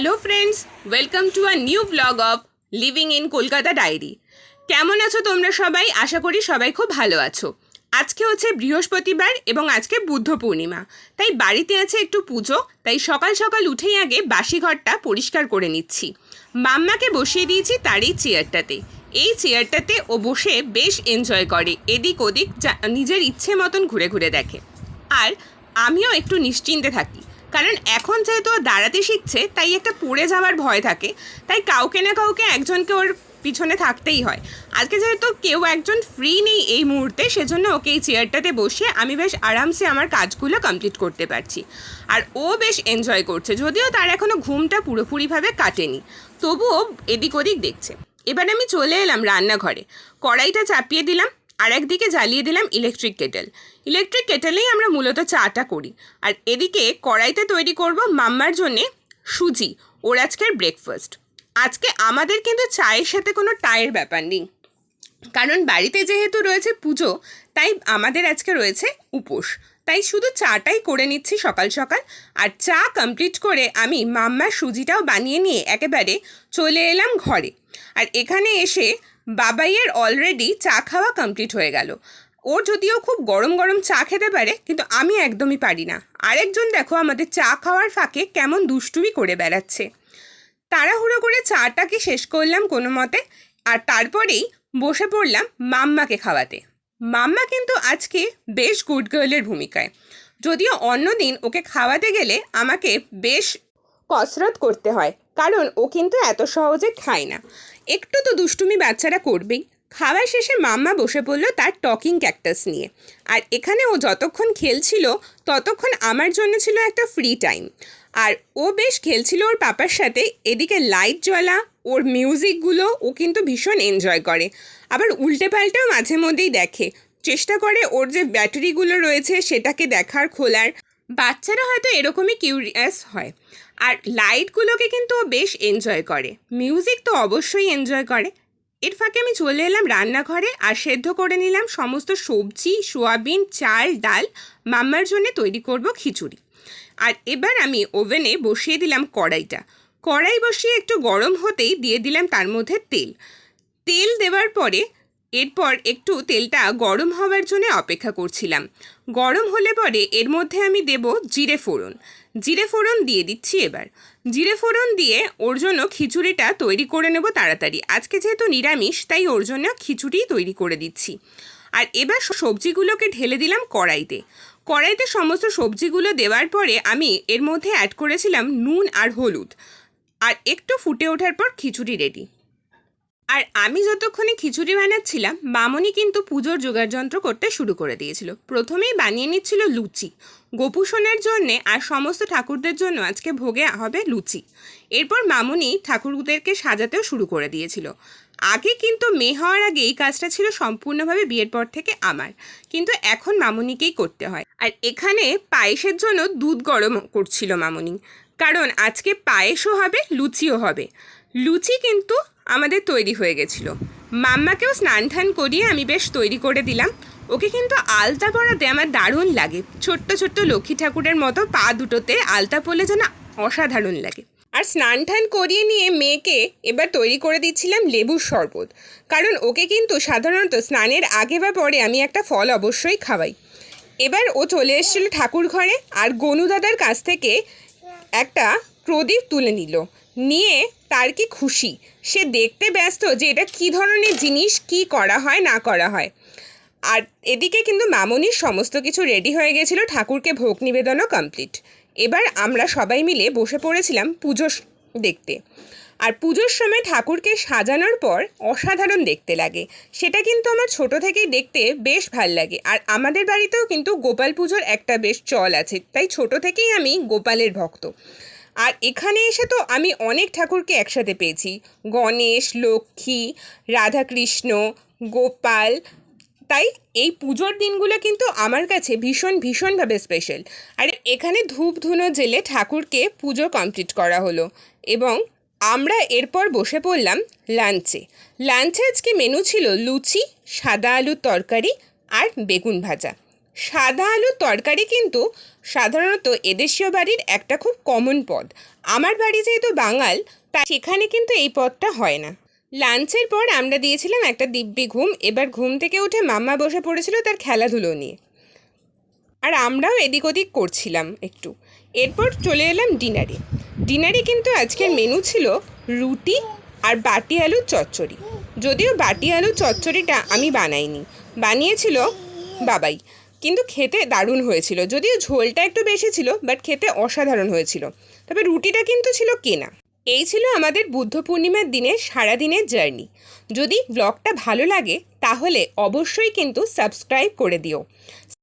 Hello friends welcome to a new blog of living in Kolkata diary কেমন আছো তোমরা সবাই? আশা করি সবাই খুব ভালো আছো। আজকে হচ্ছে বৃহস্পতিবার এবং আজকে বুদ্ধ পূর্ণিমা। তাই বাড়িতে আছে একটু পুজো, তাই সকাল সকাল উঠেই আগে বাসি ঘরটা পরিষ্কার করে নিচ্ছি। মাম্মাকে বসিয়ে দিয়েছি তার এই চেয়ারটাতে। এই চেয়ারটাতে ও বসে বেশ এনজয় করে, এদিক ওদিক নিজের ইচ্ছে মতন ঘুরে ঘুরে দেখে। আর আমিও একটু নিশ্চিন্তে থাকি। কারণ এখন যেহেতু দাঁড়াতে শিখছে, তাই একটা পড়ে যাওয়ার ভয় থাকে। তাই কাউকে না কাউকে একজনকে ওর পিছনে থাকতেই হয়। আজকে যেহেতু কেউ একজন ফ্রি নেই এই মুহূর্তে, সেজন্য ওকে এই চেয়ারটাতে বসে আমি বেশ আরামসে আমার কাজগুলো কমপ্লিট করতে পারছি। আর ও বেশ এনজয় করছে, যদিও তার এখনও ঘুমটা পুরোপুরিভাবে কাটেনি। তবুও এদিক ওদিক দেখছে। এবার আমি চলে এলাম রান্নাঘরে। কড়াইটা চাপিয়ে দিলাম আর একদিকে জ্বালিয়ে দিলাম ইলেকট্রিক কেটেল ইলেকট্রিক কেটেলেই আমরা মূলত চাটা করি। আর এদিকে কড়াইতে তৈরি করব মাম্মার জন্যে সুজি, ওর আজকের ব্রেকফাস্ট আজকে আমাদের কিন্তু চায়ের সাথে কোনো টায়ের ব্যাপার নেই। কারণ বাড়িতে যেহেতু রয়েছে পুজো, তাই আমাদের আজকে রয়েছে উপোস। তাই শুধু চাটাই করে নিচ্ছি সকাল সকাল। আর চা কমপ্লিট করে আমি মাম্মার সুজিটাও বানিয়ে নিয়ে একেবারে চলে এলাম ঘরে। আর এখানে এসে বাবাইয়ের অলরেডি চা খাওয়া কমপ্লিট হয়ে গেল। ওর যদিও খুব গরম গরম চা খেতে পারে, কিন্তু আমি একদমই পারি না। আরেকজন দেখো আমাদের চা খাওয়ার ফাঁকে কেমন দুষ্টুমি করে বেড়াচ্ছে। তাড়াহুড়ো করে চাটাকে শেষ করলাম কোনো মতে, আর তারপরেই বসে পড়লাম মাম্মাকে খাওয়াতে। মাম্মা কিন্তু আজকে বেশ গুড গার্লের ভূমিকায়। যদিও অন্যদিন ওকে খাওয়াতে গেলে আমাকে বেশ কসরত করতে হয়। কারণ ও কিন্তু এত সহজে খায় না। একটু তো দুষ্টুমি বাচ্চারা করবেই। খাওয়া শেষে মাম্মা বসে পড়ল তার টকিং ক্যাকটাস নিয়ে। আর এখানে ও যতক্ষণ খেলছিল, ততক্ষণ আমার জন্য ছিল একটা ফ্রি টাইম আর ও বেশ খেলছিল ওর পাপার সাথে, এদিকে লাইট জ্বলা, ওর মিউজিকগুলো ও কিন্তু ভীষণ এনজয় করে। আবার উল্টে পাল্টেও মাঝে মধ্যেই দেখে। চেষ্টা করে ওর যে ব্যাটারিগুলো রয়েছে, সেটাকে দেখার, খোলার। বাচ্চারা হয়তো এরকমই কিউরিয়াস হয়। আর লাইটগুলোকে কিন্তু ও বেশ এনজয় করে। মিউজিক তো অবশ্যই এনজয় করে। এর ফাঁকে আমি চলে এলাম রান্নাঘরে আর সেদ্ধ করে নিলাম সমস্ত সবজি, সোয়াবিন, চাল, ডাল। মাম্মার জন্য তৈরি করব খিচুড়ি। আর এবার আমি ওভেনে বসিয়ে দিলাম কড়াইটা। কড়াই বসিয়ে একটু গরম হতেই দিয়ে দিলাম তার মধ্যে তেল। তেল দেওয়ার পরে এরপর একটু তেলটা গরম হওয়ার জন্য অপেক্ষা করছিলাম। গরম হলে পরে এর মধ্যে আমি দেব জিরে ফোড়ন। জিরে ফোড়ন দিয়ে দিচ্ছি এবার। জিরে ফোড়ন দিয়ে ওর জন্য খিচুড়িটা তৈরি করে নেব তাড়াতাড়ি। আজকে যেহেতু নিরামিষ, তাই ওর জন্য খিচুড়ি তৈরি করে দিচ্ছি। আর এবার সবজিগুলোকে ঢেলে দিলাম কড়াইতে। কড়াইতে সমস্ত সবজিগুলো দেওয়ার পরে আমি এর মধ্যে অ্যাড করেছিলাম নুন আর হলুদ। আর একটু ফুটে ওঠার পর খিচুড়ি রেডি আর আমি যতক্ষণে খিচুড়ি বানাচ্ছিলাম মামনি কিন্তু পুজোর যন্ত্র করতে শুরু করে দিয়েছিল। প্রথমেই বানিয়ে নিচ্ছিল লুচি। গোপুসনের জন্যে আর সমস্ত ঠাকুরদের জন্য আজকে ভোগে হবে লুচি। এরপর মামনি ঠাকুরদেরকে সাজাতেও শুরু করে দিয়েছিল। আগে কিন্তু মেয়ে হওয়ার আগে এই কাজটা ছিল সম্পূর্ণভাবে বিয়ের পর থেকে আমার। কিন্তু এখন মামনিকেই করতে হয়। আর এখানে পায়েসের জন্য দুধ গরম করছিল মামনি কারণ আজকে পায়েসও হবে, লুচিও হবে। লুচি কিন্তু আমাদের তৈরি হয়ে গেছিল। মাম্মাকেও স্নান টান করিয়ে আমি বেশ তৈরি করে দিলাম। ওকে কিন্তু আলতা পরাতে আমার দারুণ লাগে। ছোট্ট ছোট্ট লক্ষ্মী ঠাকুরের মতো পা দুটোতে আলতা পরলে যেন অসাধারণ লাগে। আর স্নান টান করিয়ে নিয়ে মেয়েকে এবার তৈরি করে দিচ্ছিলাম লেবুর শরবত। কারণ ওকে কিন্তু সাধারণত স্নানের আগে বা পরে আমি একটা ফল অবশ্যই খাওয়াই। এবার ও চলে এসেছিল ঠাকুর ঘরে আর গনু দাদার কাছ থেকে একটা প্রদীপ তুলে নিল। নিয়ে তার কি খুশি? সে দেখতে ব্যস্ত যে এটা কী ধরনের জিনিস, কি করা হয়, না করা হয়। আর এদিকে কিন্তু মামনির সমস্ত কিছু রেডি হয়ে গেছিল, ঠাকুরকে ভোগ নিবেদনও কমপ্লিট এবার আমরা সবাই মিলে বসে পড়েছিলাম পুজো দেখতে। আর পুজোর সময় ঠাকুরকে সাজানোর পর অসাধারণ দেখতে লাগে। সেটা কিন্তু আমার ছোট থেকেই দেখতে বেশ ভালো লাগে। আর আমাদের বাড়িতেও কিন্তু গোপাল পুজোর একটা বেশ চল আছে। তাই ছোট থেকেই আমি গোপালের ভক্ত। আর এখানে এসে তো আমি অনেক ঠাকুরকে একসাথে পেয়েছি। গণেশ, লক্ষ্মী, রাধাকৃষ্ণ, গোপাল। তাই এই পুজোর দিনগুলো কিন্তু আমার কাছে ভীষণ, ভীষণভাবে স্পেশাল আর এখানে ধূপ, ধুনো জেলে ঠাকুরকে পুজো কমপ্লিট করা হলো এবং আমরা এরপর বসে পড়লাম লাঞ্চে লাঞ্চে আজকে মেনু ছিল লুচি, সাদা আলুর তরকারি আর বেগুন ভাজা। সাদা আলুর তরকারি কিন্তু সাধারণত এদেশীয় বাড়ির একটা খুব কমন পদ। আমার বাড়ি যেহেতু বাঙাল তা সেখানে কিন্তু এই পদটা হয় না। লাঞ্চের পর আমরা দিয়েছিলাম একটা দিব্যি ঘুম, এবার ঘুম থেকে উঠে মাম্মা বসে পড়েছিল তার খেলাধুলো নিয়ে। আর আমরাও এদিক ওদিক করছিলাম একটু। এরপর চলে এলাম ডিনারে। ডিনারে কিন্তু আজকের মেনু ছিল রুটি আর বাটি আলুর চচ্চড়ি। যদিও বাটি আলুর চচ্চড়িটা আমি বানাইনি, বানিয়েছিল বাবাই। কিন্তু খেতে দারুণ হয়েছিল। যদিও ঝোলটা একটু বেশি ছিল বাট খেতে অসাধারণ হয়েছিল। তবে রুটিটা কিন্তু ছিল কেনা। এই ছিল আমাদের বুদ্ধ পূর্ণিমার দিনের সারাদিনের জার্নি। যদি ব্লগটা ভালো লাগে, তাহলে অবশ্যই কিন্তু সাবস্ক্রাইব করে দিও।